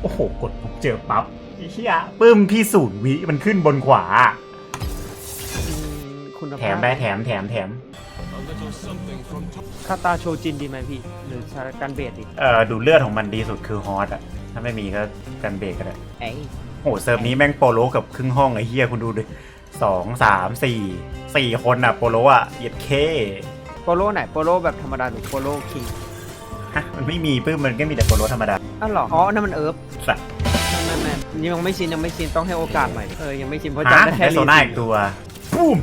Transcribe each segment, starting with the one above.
โอ้โห กดปุ๊บเจอปั๊บไอ้เฮียปึ้มพี่ศูนย์วิมันขึ้นบนขวาอืมคุณภาพแถมได้แถมแถมแถม คาตาโชจินดีไหมพี่ หรือชาการเบสดีเอ่อดูเลือดของมันดีสุดคือฮอตอะถ้าไม่มีก็กันเบรกก็ได้ไอ้โอ้โหเซิร์ฟนี้แม่งโปโลกับครึ่งห้องไอ้เฮียคุณดูดิสองสามสี่สี่คนอะโปโลอะเหยียดเคโปโลไหนโปโลแบบธรรมดาหรือโปโลคิง ฮะมันไม่มีปื้มมันก็มีแต่โปโลธรรมดา อ้าวเหรอ อ๋อ นั่นมันเอิร์ฟสัตว์นั่นนั่นนั่นยังไม่ชินยังไม่ชินต้องให้โอกาสใหม่ เออ ยังไม่ชินเพราะฮะจำได้แค่ได้โซน่าอีกตัวปุ้ม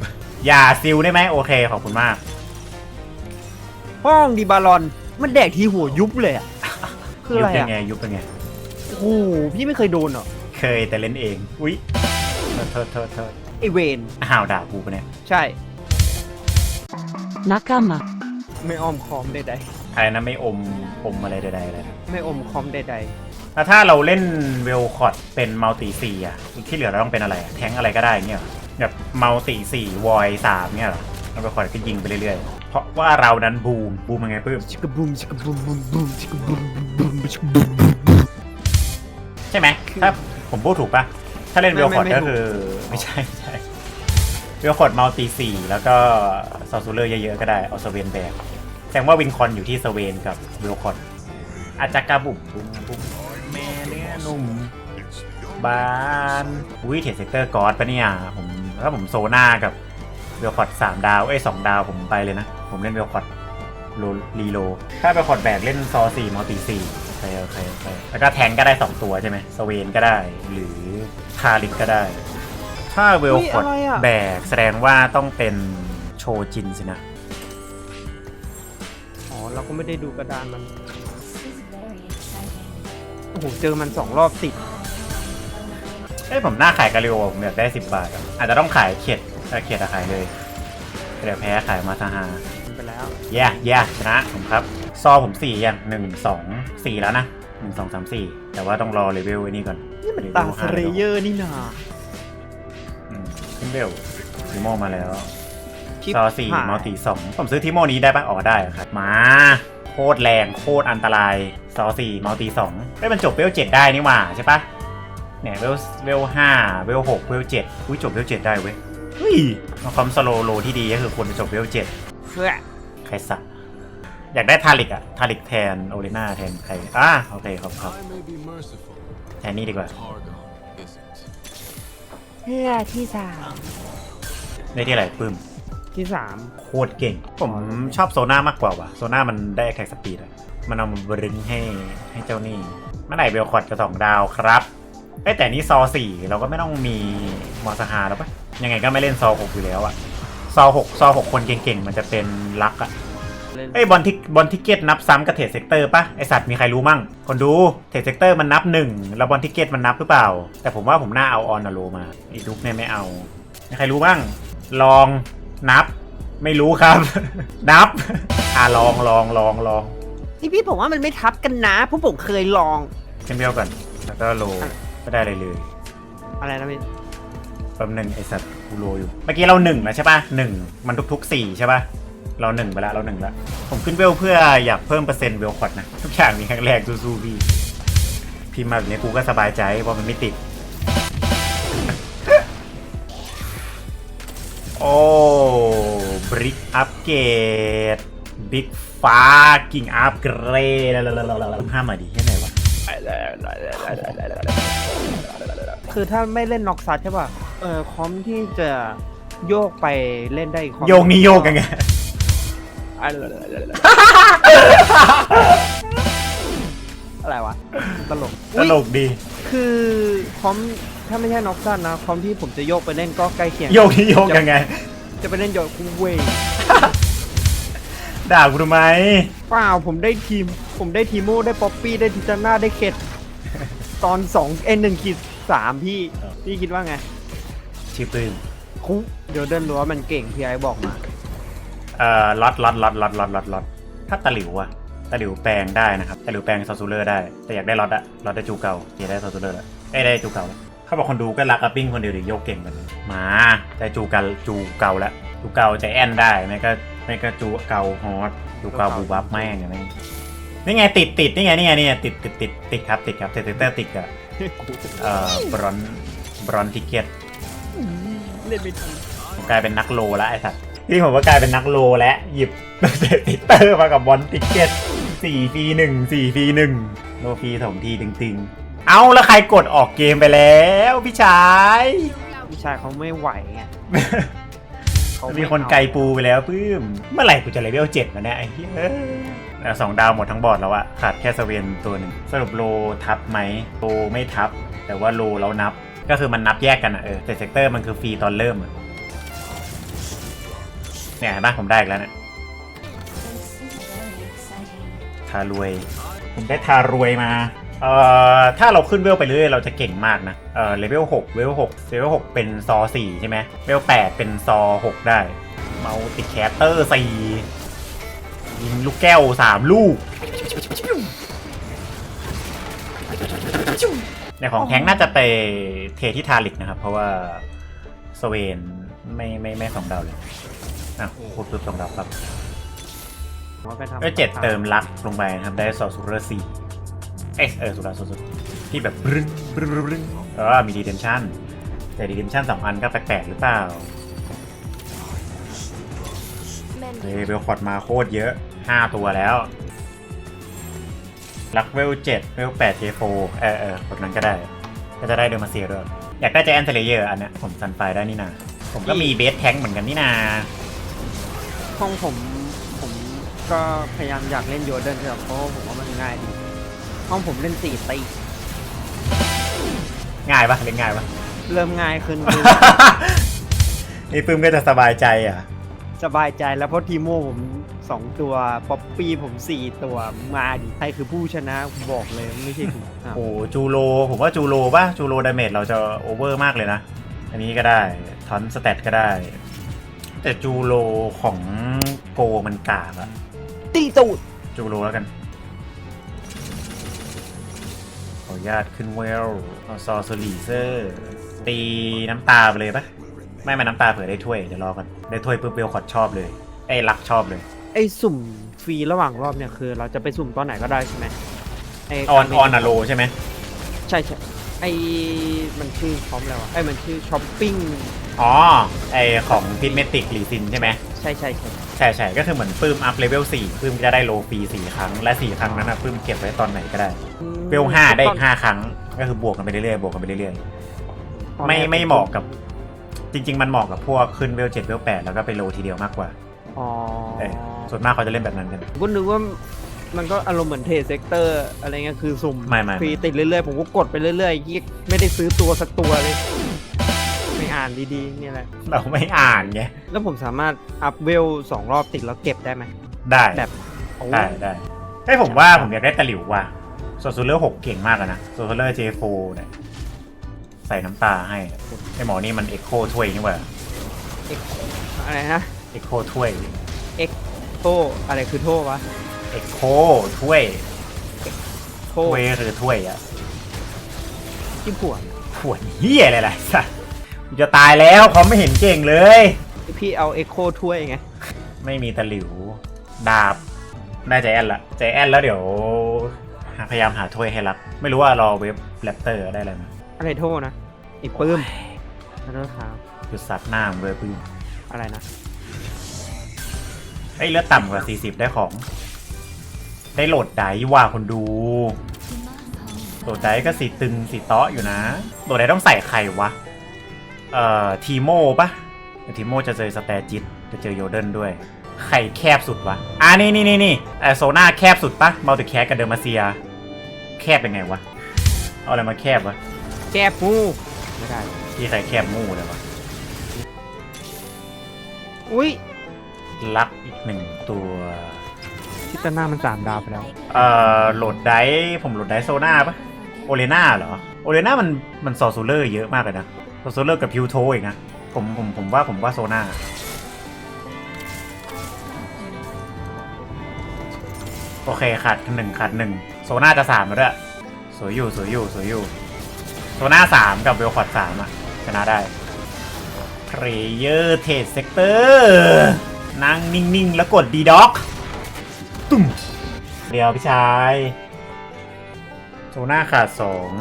อย่าซิลได้ไหมโอเคขอบคุณมาก ห้องดีบาลอน มันแดกทีหัวยุบเลยอะคือยุอะบไรยัอะงไงยุบเป็นไง โอ้โหพี่ไม่เคยโดนเหรอ เคยแต่เล่นเอง อุ๊ยโทษโทษโทษไอเวน อ้าวด่ากูปะเนี่ยใช่仲間ไม่อ้อมคอมใดใครนะไม่อมอมอะไรใดๆเลยนะๆ ไม่อมคอมใดแล้วถ้าเราเล่นเวลคอร์ดเป็นมัลติสี่อะที่เหลือเราต้องเป็นอะไรอะแทงอะไรก็ได้เงี้ยเหรอแบบมัลติสี่วอยสามเงี้ยเหรอแล้วเวลคอร์ดก็ยิงไปเรื่อยๆ เพราะว่าเรานั้นบูมบูมยังไงปื้มๆชิกกะบูมชิกกะบูมบูมบูมชิกกะบูมบูมบูมชิกกะบูมบูมบูมใช่ไหมถ้าผมพูดถูกปะถ้าเล่นไม่เวลคอร์ดไม่ก็คือไม่ใช่ไม่ใช่เวลคอร์ดมัลติสี่แล้วก็ซอสซูเลอร์เยอะๆก็ได้เอาสเวนแบกแสดงว่าวินคอนอยู่ที่สเวนกับเวลคอร์ด อาจจะกระบุ่มบุ้มบุ้มแม่เนื้อนุ่มบ้านอุ้ยเทรดเซกเตอร์กอดปะเนี่ยผมถ้าผมโซน่ากับเวลคอร์ดสามดาวเอ้ยสองดาวผมไปเลยนะ ผมเล่นเวลคอร์ดโลรีโล ถ้าเวลคอร์ดแบกเล่นซอสี่มัลติสี่โอเคโอเคโอเคแล้วก็แทงก็ได้ 2 ตัวใช่ไหมสเวนก็ได้ หรือคาริกก็ได้ ถ้าเวลคอร์ดอุ๊ยอะไรอะแบกแสดงว่าต้องเป็นโชจินสินะ อ๋อ เราก็ไม่ได้ดูกระดานมัน โอ้โหเจอมันสองรอบติดเอ้ยผมน่าขายกาลิโอผมอยากได้10บาทอะอาจจะต้องขายเขียดถ้าเขียดอะขายเลยเดี๋ยวแพ้ขายมาซาฮามันไปแล้วแย่แย่ชนะผมครับ ซอผมสี่อย่างหนึ่งสองสี่แล้วนะหนึ่งสองสามสี่แต่ว่าต้องรอเลเวลไอ้นี่ก่อนนี่มันเลวลตาสห้เรเยอร์นี่นาอืมขึ้นเวลทิโมมาแล้วชิปซอสี่หายมัลติสองผมซื้อทิโมนี้ได้ปะอ๋อได้ครับมาโคตรแรงโคตรอันตราย ซอสี่มัลติสองไม่มันจบเวลเจ็ดได้นี่หว่าใช่ปะเนี่ยเวลเวลห้าเวลหกเวลเจ็ดอุ้ยจบเวลเจ็ดได้เว้ยเฮ้ยความสโลโลที่ดีก็คือควรจะจบเวลเจ็ดเพื่อใครสักอยากได้ทาริกอะทาริกแทนโอเลน่าแทนใครอะโอเคครับครับ I may be merciful, แทนนี่ดีกว่า Targo isn't. เพื่อที่สามได้ที่อะไรปื้มที่สามโคตรเก่ง ผมชอบโซน่ามากกว่าว่ะโซน่ามันได้แท็กสปีดอะ มันเอามาบรึงให้ให้เจ้านี่เมื่อไหร่เบลคอร์ดจะสองดาวครับเอ้ยแต่นี่ซอสี่เราก็ไม่ต้องมีมอสฮาแล้วปะยังไงก็ไม่เล่นซอหกอยู่แล้วอะซอหกซอหกคนเก่งๆ มันจะเป็นลักอะเล่นเอ้ยบอลทิกบอลทิกเก็ตนับซ้ำกับเทรดเซกเตอร์ปะไอสัตว์มีใครรู้มั่ง คนดูเทรดเซกเตอร์มันนับหนึ่งแล้วบอลทิกเก็ตมันนับหรือเปล่า แต่ผมว่าผมน่าเอาออนนาโลมาไอีดุกเนี่ยไม่เอามีใครรู้บ้าง ลองนับ ไม่รู้ครับ นับอ่าลองลองลองลอง นี่พี่ผมว่ามันไม่ทับกันนะเพราะผมเคยลอง ขึ้นเบลก่อนแล้วก็โลก็ได้เลยเลยอะไรนะพี่แป๊บหนึงไอสัตว์กูโลอยู่ เมื่อกี้เราหนึ่งแล้วใช่ปะหนึ่งมันทุกๆสี่ใช่ปะเราหนึ่งไปแล้วเราหนึ่งแล้วผมขึ้นเวลเพื่ออยากเพิ่มเปอร์เซ็นต์เวลคอร์ดนะ ทุกอย่างมีครั้งแรกสู้ๆพี่พิมพ์มาแบบนี้กูก็สบายใจเพราะมันไม่ติด โอ้บริกอัปเกรดบิ๊ก ฟ้ากิ่งอัปเกรดห้ามมาดีแค่ไหนวะคือถ้าไม่เล่นน็อกซัดใช่ป่ะ เออคอมที่จะโยกไปเล่นได้อีกคอมโยกนี่โยกยังไงอะไรวะ ตลกตลกดี คือคอมถ้าไม่ใช่น็อกซัดนะ คอมที่ผมจะโยกไปเล่นก็ใกล้เคียง โยกนี่โยกยังไง จะไปเล่นโยกคูเวย ด่ากูทำไม เปล่าผมได้ทีม ผมได้ทีโมได้ป๊อปปี้ได้ทิจาน่าได้เข็ด ตอนสองเอ็นหนึ่งขีดสามพี่พี่คิดว่าไงชื่อปื้มคุเดี๋ยวเดินรั้วมันเก่งพี่ไอ้บอกมา เอ่อล็อตล็อตล็อตล็อตล็อตล็อตล็อตถ้าตะหลิวอะตะหลิวแปลงได้นะครับตะหลิวแปลงซอสซูเลอร์ได้แต่อยากได้ล็อตอะล็อตได้จูเก่าอยากได้ซอสซูเลอร์ละเอ้ยได้จูเก่าละเขาบอกคนดูก็รักอัปปิ้งคนเดียวเดี๋ยวโยกเก่งกันมาได้จูกันจูเก่าละ จูเก่าใจแอนได้ไม่ก็ไม่ก็จูเก่าฮอตจูเก่าบูบับแม่งอย่างนี้นี่ไงติดติดนี่ไงนี่ไงนี่ไงติดติดติดติดครับติดครับเทเตอร์ติดกับเอ่อบรอนบรอนทิเก็ตเล่นไม่ทันผมกลายเป็นนักโลแล้วไอ้สัตว์ที่ผมว่ากลายเป็นนักโลแล้วหยิบเซติเตอร์มากับบอลติเก็ตสี่ฟรีหนึ่งสี่ฟรีหนึ่งโลฟรีถมทีตึงๆ เอาแล้วใครกดออกเกมไปแล้วพี่ชาย พี่ชายเขาไม่ไหวไงเขาไมีคนไกลปูไปแล้วปื้ม เมื่อไหร่กูจะเลเวลเจ็ดมาเนี่ยไอ้เหี้ยแต่สองดาวหมดทั้งบอร์ดแล้วอะขาดแค่สเวนตัวหนึ่งสรุปโลทับไหมโลไม่ทับ แต่ว่าโลแล้วนับ ก็คือมันนับแยกกันอะเออแต่เซกเตอร์มันคือฟรีตอนเริ่มอะเนี่ยเห็นปะผมได้อีกแล้วเนี่ยทารวย ผมได้ทารวยมา เอ่อถ้าเราขึ้นเวลไปเรื่อยเราจะเก่งมากนะเอ่อเลเวล6เลเวล6เลเวล6เป็นซอ4ใช่ไหมเลเวล8เป็นซอ6ได้เมาติแคสเตอร์4ยิงลูกแก้ว3ลูกในของแท้งน่าจะไปเทที่ทาริกนะครับ เพราะว่าสเวนไม่ไม่ไม่สองดาวเลยอะพูดปุ๊บสองดาวครับว่าไปทำก็เจ็ดเติมลักลงไปนะครับ ได้ซอสูเรอร์สี่ เอยเออสุดาสุดๆที่แบบบรึ้งบรึ้งบรึ้งบรึ้งเออมีดีเดมชั่นแต่ดีเดมชั่นสองอันก็แปลกๆหรือเปล่าเฮ้ยเบลคอร์ดมาโคตรเยอะ 5 ตัวแล้วลักเวลเจ็ดเวลแปดเจโฟเออเออกดนั้นก็ได้ ก็จะได้เดอร์มาเซียด้วย อยากได้แจแอนเทเลเยอร์อันเนี้ยผมซันไฟได้นี่นาผมก็มีเบสแทงค์เหมือนกันนี่นาห้องผมผมก็พยายามอยากเล่นโยเดนครับเพราะว่าผมว่ามันง่ายดี ห้องผมเล่นสี่ตีง่ายปะเล่นง่ายปะ เริ่มง่ายขึ้นคือนี่ปื้มก็จะสบายใจอะ สบายใจแล้วเพราะทีโมผมสองตัวป๊อปปี้ผมสี่ตัวมาดิใครคือผู้ชนะผมบอกเลยไม่ใช่คุณอ้าวโอ้จูโรผมว่าจูโรป่ะจูโรดาเมจเราจะโอเวอร์มากเลยนะ อันนี้ก็ได้ทอนสเตตก็ได้ แต่จูโรของโกมันกากอะตีตูดจูโรแล้วกัน ญาตขึ้นเวลเอาซอสลีเซอร์ ตีน้ำตาไปเลยปะไม่มาน้ำตาเผื่อได้ถ้วย เดี๋ยวรอกันได้ถ้วยปุ๊บเบลคอดชอบเลยไอ้ยรักชอบเลย ไอ้สุ่มฟรีระหว่างรอบเนี่ยคือ เราจะไปสุ่มตอนไหนก็ได้ใช่ไหมไออนออนอะโลใช่ไหมใช่ใช่ไอ้มันชื่อพร้อมแล้วอะไอ้มันชื่อช้อปปิ้งอ๋อไอของพิทเมติกลีซินใช่ไหมใช่ใช่ใช่ใช่ใช่ก็คือเหมือนปื้มอัพเลเวล4ปื้มจะได้โลฟรี4ครั้ง และ4ครั้งนั้นนะปื้มเก็บไว้ตอนไหนก็ได้เวล5ได้อีก5ครั้ง ก็คือบวกกันไปเรื่อยๆบวกกันไปเรื่อยๆไม่ไม่เหมาะกับ จริง ๆ มันเหมาะกับพวกขึ้นเวล7เวล8แล้วก็ไปโลทีเดียวมากกว่าอ๋อเออส่วนมากเขาจะเล่นแบบนั้นกันก็นึกว่ามันก็อารมณ์เหมือนเทรดเซกเตอร์อะไรเงี้ยคือสุ่มฟรีติดเรื่อยๆผมก็กดไปเรื่อยๆยี่ไม่ได้ซื้อตัวสักตัวเลย ไม่อ่านดีๆเนี่ยแหละ เราไม่อ่านไง แล้วผมสามารถอัพเวลสองรอบติดแล้วเก็บได้ไหม ได้ แบบโอ้ได้ได้ให้ยผมว่าผมอยากได้ตะหลิวว่ะโซซูเลอร์หกเก่งมากอะนะโซซูเลอร์เจโฟเนี่ยใส่น้ำตาให้ไอหมอนี่มันเอ็กโคถ้วยนี่หว่าอะไรนะเอ็กโคถ้วยโทอะไรคือโทวะเอ็กโคถ้วยโทถ้วยคือถ้วยอะที่ผวนขวดเฮียอะไรล่ะสัสกู จะตายแล้วเขาไม่เห็นเก่งเลย พี่เอาเอ็กโคถ้วยไง ไม่มีตะหลิว ดาบได้ใจแอนละใจแอนแล้วเดี๋ยวหาพยายามหาถ้วยให้รับ ไม่รู้ว่ารอเว็บแรปเตอร์ได้อะไรไหมอะไรโทนะไอ้ปื้มขอโทษครับคือซัดหน้ามงเลยปื้มอะไรนะไอ้ยเลือดต่ำกว่า 40 ได้ของ ได้โหลดไดว่าคนดู โหลดไดก็สีตึงสีเตาะอยู่นะ โหลดไดต้องใส่ใครวะ เอ่อทีโมปะเดี๋ยวทีโมจะเจอสแตจิตจะเจอโยเดนด้วย ใครแคบสุดวะ อ่านี่นี่นี่นี่เอ่อโซน่าแคบสุดปะมัลติแคสกับเดอร์มาเซีย แคบเป็นไงวะ เอาอะไรมาแคบวะแก้ปูไม่ได้ที่ใครแคบมู่เลยวะ อุ้ยลักอีกหนึ่งตัว คิตาน่ามันสามดาวไปแล้ว เอ่อโหลดไดผมโหลดไดโซน่าปะโอเลน่าเหรอ โอเลน่ามันมันซอซูเลอร์เยอะมากเลยนะ ซอซูเลอร์กับพิวโทอีกนะผมผมผมว่าผมว่าโซน่าโอเคขาดหนึ่งขาดหนึ่งโซน่าจะสามแล้วด้วยสวยอยู่สวยอยู่สวยอยู่โซน่าสามกับเวลคอร์ดสามอะชนะได้เพลเยอร์เทสเซกเตอร์นั่งนิ่งๆ แล้วกดดีด็อกตุ้มเดียวพี่ชายโซน่าขาดสอง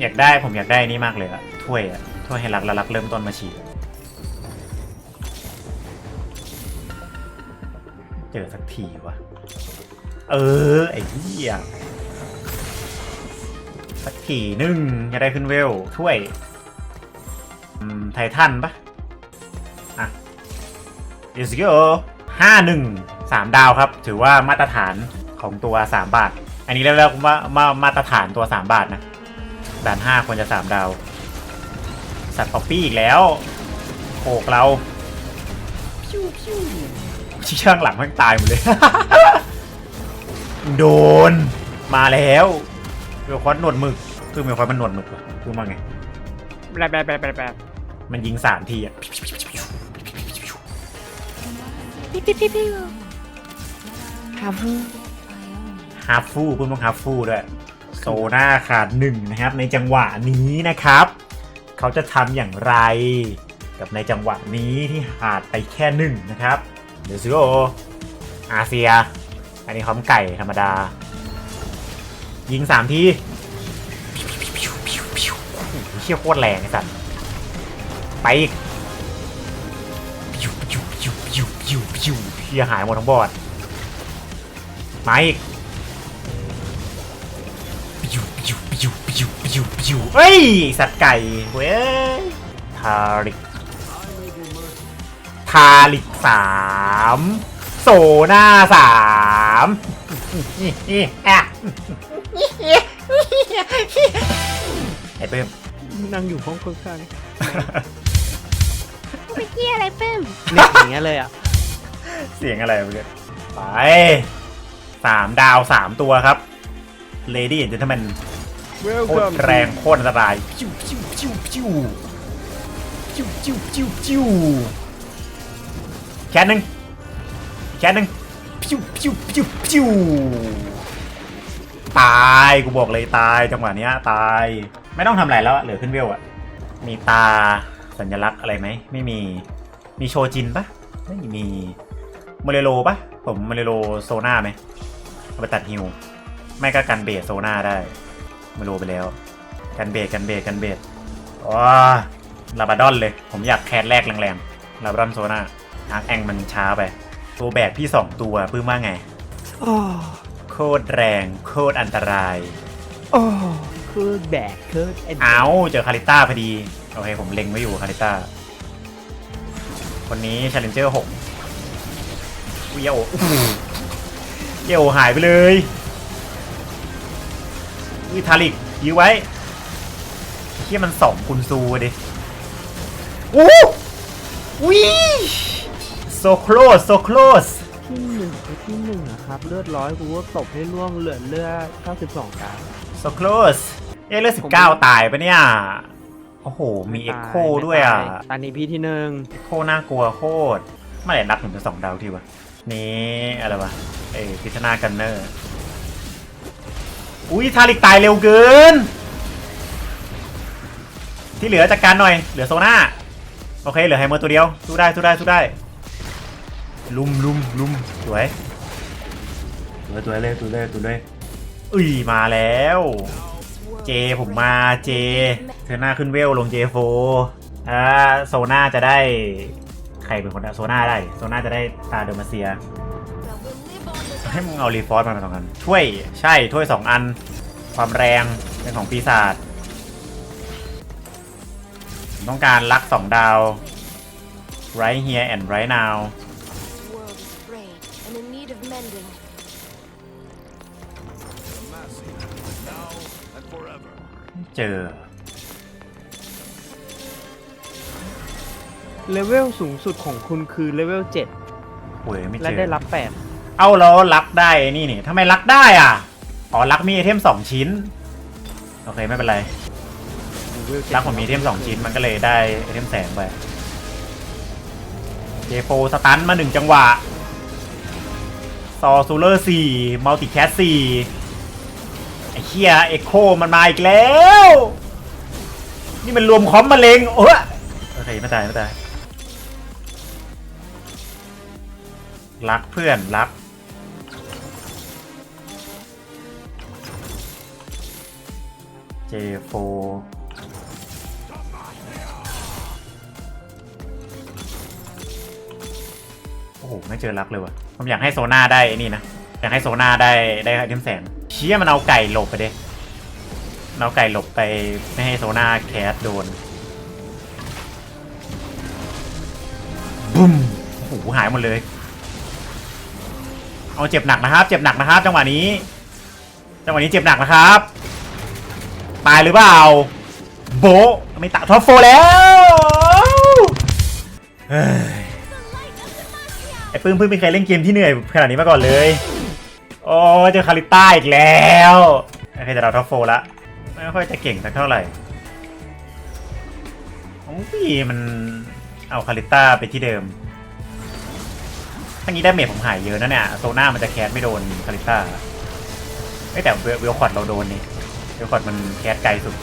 อยากได้ผมอยากได้นี่มากเลยอะถ้วยอะ ถ้วยให้รักและรักเริ่มต้นมาฉีดเจอสักทีวะ เออ ไอ้เหี้ยสักทีหนึ่งจะได้ขึ้นเวลถ้วยไททันปะอะ Let's go ห้าหนึ่งสามดาวครับ ถือว่ามาตรฐานของตัวสามบาท อันนี้เรียกแล้วว่ามามาตรฐานตัวสามบาทนะด่านห้าควรจะสามดาว สัตว์ป๊อปปี้อีกแล้วโขกเราพิ้วพิ้วที่ข้างหลังแม่งตายหมดเลย โดน มาแล้วเมลคอนหนวดหมึก คือเมลคอนมันหนวดหมึกวะคือมาไงแปลแปลแปลแปลแปลมันยิงสามทีอะครับฮาร์ฟฟูเพิ่มต้องฮาร์ฟฟูด้วยโซน่าขาดหนึ่งนะครับ ในจังหวะนี้นะครับ เขาจะทำอย่างไร กับในจังหวะนี้ที่ขาดไปแค่หนึ่งนะครับเดซิโออาเซีย อันนี้คอมไก่ธรรมดา ยิงสามทีเชี่ยโคตรแรงไอ้สัตว์ไปอีกพิวพิวพิวพิวพิวพิวเฮียหายหมดทั้งบอดมาอีกปิวปิวปิวปิวปิวปิวเฮ้ย สัตว์ไก่เว้ย ทาริก ทาริกสามโซน่าสามไอ้เพิ่มนั่งอยู่ห้องข้างเมื่อกี้อะไรเพิ่มๆเนี่ยอย่างเงี้ยเลยอะเสียงอะไรเมื่อกี้ไปสามดาวสามตัวครับ Lady and Gentlemen โคตรแรงโคตรอันตรายพิวพิวพิวพิวพิวพิวพิวพิวแค่หนึ่งแค่หนึ่งพิวพิวพิวพิวตายกูบอกเลยตายจังหวะเนี้ยตาย ไม่ต้องทำอะไรแล้วอะเหลือขึ้นเวลอะมีตาสัญลักษณ์อะไรไหมไม่มีมีโชจินปะไม่มีโมเรโลปะผมโมเรโลโซน่าไหมเอาไปตัดฮิวไม่ก็กันเบสโซน่าได้ ไม่รู้ไปแล้ว กันเบรกกันเบรกกันเบรกว้าลาบาดอนเลย ผมอยากแคสแรกแรงๆลาบาดอนโซนาอาร์คแองมันช้าไป ตัวแบกพี่สองตัวปื้มว่าไงโอ้โคตรแรง โคตรอันตราย โอ้คือแบกคือไอ้เอาเจอคาริต้าพอดี โอเคผมเล็งไว้อยู่คาริต้า คนนี้ชาเลนเจอร์หกวิยาโออู้หูเยาโอหายไปเลย วิทาลิกยื้อไว้เที่ยมันสองคุณซูอะดิอู้วิโซโคลสโซโคลสที่หนึ่งไอ้ที่หนึ่งอะครับ เลือดร้อยกูก็ตบให้ล่วงเหลือเลือด92การโซโคลสเอะเลือดสิบเก้าตายปะเนี่ย โอ้โห มีเอ็กโคด้วยอะตอนนี้พี่ที่หนึ่งโคตรน่ากลัวโคตรเมื่อไหร่นับถึงจะสองดาวทีวะ นี่อะไรวะ เอ้พิชนากันเนอร์ อุ้ยทาริกตายเร็วเกิน ที่เหลือจัดการหน่อย เหลือโซน่า โอเค เหลือไฮเมอร์ตัวเดียว สู้ได้ สู้ได้ สู้ได้ ลุมลุมลุมสวยสวยสวยเลยสวยเลยสวยเลยอุ้ย มาแล้ว เจ ผมมา เจ เธอหน้าขึ้นเวลลงเจโฟอ่าโซน่าจะได้ ใครเป็นคนได้โซน่าได้ โซน่าจะได้ตาเดอร์มาเซีย ให้มึงเอารีฟอร์สมาสองอันถ้วยใช่ถ้วยสองอัน ความแรงเป็นของปีศาจผมต้องการลักสองดาว right here and right now world is frayed and in need of mending. Now and forever. เจอเลเวลสูงสุดของคุณคือเลเวลหวยไม่7เจและอได้รับ เอาแล้วลักได้นี่นี่ทำไมลักได้อะ อ๋อลักมีไอเทมสองชิ้น โอเคไม่เป็นไรลักผมมีไอเทมสองชิ้นมันก็เลยได้ไอเทมแสงไป เจโฟสตันมาหนึ่งจังหวะ ซอซูเลอร์สี่มัลติแคสสี่ไอเคียเอ็กโคมันมาอีกแล้ว นี่มันรวมคอมมาเลงโอ้ยโอเคไม่ตายไม่ตายรักเพื่อนรัก เจโอ้โห ไม่เจอรักเลยวะผมอยากให้โซน่าได้นี่นะ อยากให้โซน่าได้ได้เทมแสงเชี่ยมันเอาไก่หลบไปเด้มันเอาไก่หลบไปไม่ให้โซน่าแคสโดนบุ้มโอ้โหหายหมดเลย เอาเจ็บหนักนะครับ เจ็บหนักนะครับ จังหวะนี้ จังหวะนี้เจ็บหนักนะครับ ตายหรือเปล่า โบไม่ตะท็อปโฟแล้วไอ้ปื้มเพิ่งไม่เคยเล่นเกมที่เหนื่อยขนาดนี้มาก่อนเลย โอ้เจอคาริต้าอีกแล้วโอเคจะเราท็อปโฟละไม่ค่อยจะเก่งสักเท่าไหร่โอ้ยมันเอาคาริต้าไปที่เดิมทั้งนี้ได้เมจผมหายเยอะนะเนี่ยโซน่ามันจะแคสไม่โดนคาริต้าเอ้ยแต่เวลเวลคอดเราโดนนี่ เวลคอร์ดมันแคสไกลสุด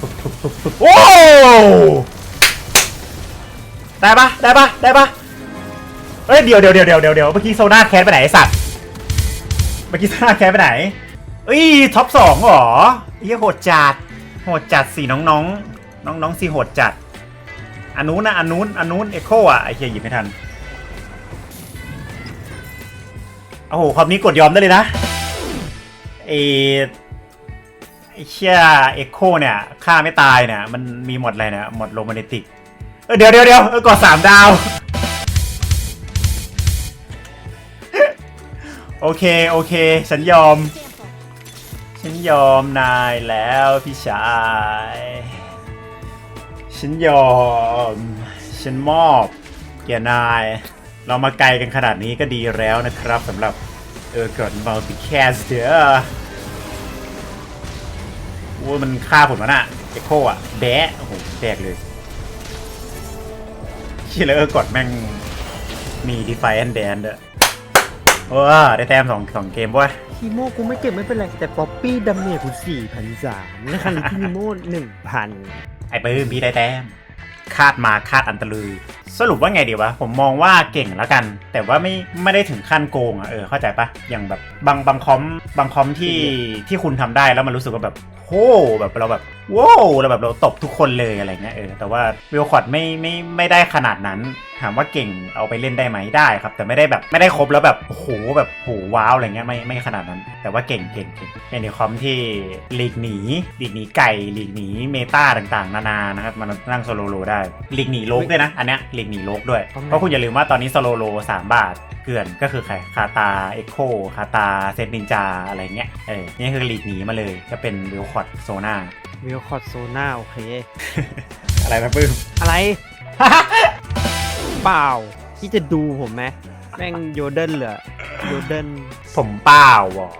ปุ๊บปุ๊บปุ๊บปุ๊บโอ้ได้ปะได้ปะได้ปะเฮ้ยเดี๋ยวเดี๋ยวเดี๋ยวเดี๋ยวเดี๋ยวเดี๋ยวเมื่อกี้โซน่าแคสไปไหนไอ้สัตว์เมื่อกี้โซน่าแคสไปไหนเอ้ยท็อปสองเหรอเฮียโหดจัดโหดจัดสิน้องน้องน้องน้องๆสิโหดจัดอันนู้นนะอันนู้นอันนู้นเอ็โคอะไอ้เฮียหยิบไม่ทันโอ้โหความนี้กดยอมได้เลยนะเอไอ้ เชี่ยเอ็โคเนี่ยฆ่าไม่ตายเนี่ยมันมีหมดอะไรเนี่ยหมดโรแมนติกเออเดี๋ยวเดี๋ยวเดี๋ยวเออกดสามดาว โอเค โอเค ฉันยอม ฉันยอมนายแล้วพี่ชาย ฉันยอม ฉันมอบเกียนาย เรามาไกลกันขนาดนี้ก็ดีแล้วนะครับสำหรับเออกดมัลติแคสเดอร์ ว่ามันฆ่าผมแล้วน่ะเอ็โคอะแบะโอ้โหแตกเลยชื่อแล้วเออกดแม่งมี Defiant Dance ด้วยว้าได้แต้มสองสองเกมเว้ยทีโมกูไม่เก็บไม่เป็นไร แต่ป๊อปปี้ดัมเมจกูสี่พันสามและคันที่ทีโมหนึ่งพันไอ้ปื้มพี่ได้แต้มคาดมาคาดอันตลือ สรุปว่าไงดีวะ ผมมองว่าเก่งแล้วกัน แต่ว่าไม่ไม่ได้ถึงขั้นโกงอะเออเข้าใจปะอย่างแบบบางบางคอมบางคอมที่ที่คุณทำได้แล้วมันรู้สึกว่าแบบโหแบบเราแบบว้าวเราแบบเราตบทุกคนเลยอะไรเงี้ยเออแต่ว่าวิลคอร์ดไม่ไม่ไม่ได้ขนาดนั้น ถามว่าเก่งเอาไปเล่นได้ไหมได้ครับ แต่ไม่ได้แบบไม่ได้ครบแล้วแบบโอ้โหแบบโหว้าวอะไรเงี้ยไม่ไม่ขนาดนั้น แต่ว่าเก่งเก่งเก่งเป็นในคอมที่ลีกหนีลีกหนีไก่ลีกหนีเมตาต่างๆ นานานะครับมันนั่งโซโลโลได้ลีกหนีโลกด้วยนะอันเนี้ยด็กหนีโลกด้วย เพราะคุณอย่าลืมว่าตอนนี้สโลโลสามบาทเกื่อนก็คือใครคาตาเอ็กโคคาตาเซนินจาอะไรเงี้ยเออนี่คือหลีกหนีมาเลยก็เป็นวิลคอร์ดโซนาวิลคอร์ดโซนาโอเค อะไรนะปื้มอะไร เปล่าที่จะดูผมไหมแม่งโยเดินเหรอโยเดินผมเปล่าหรอ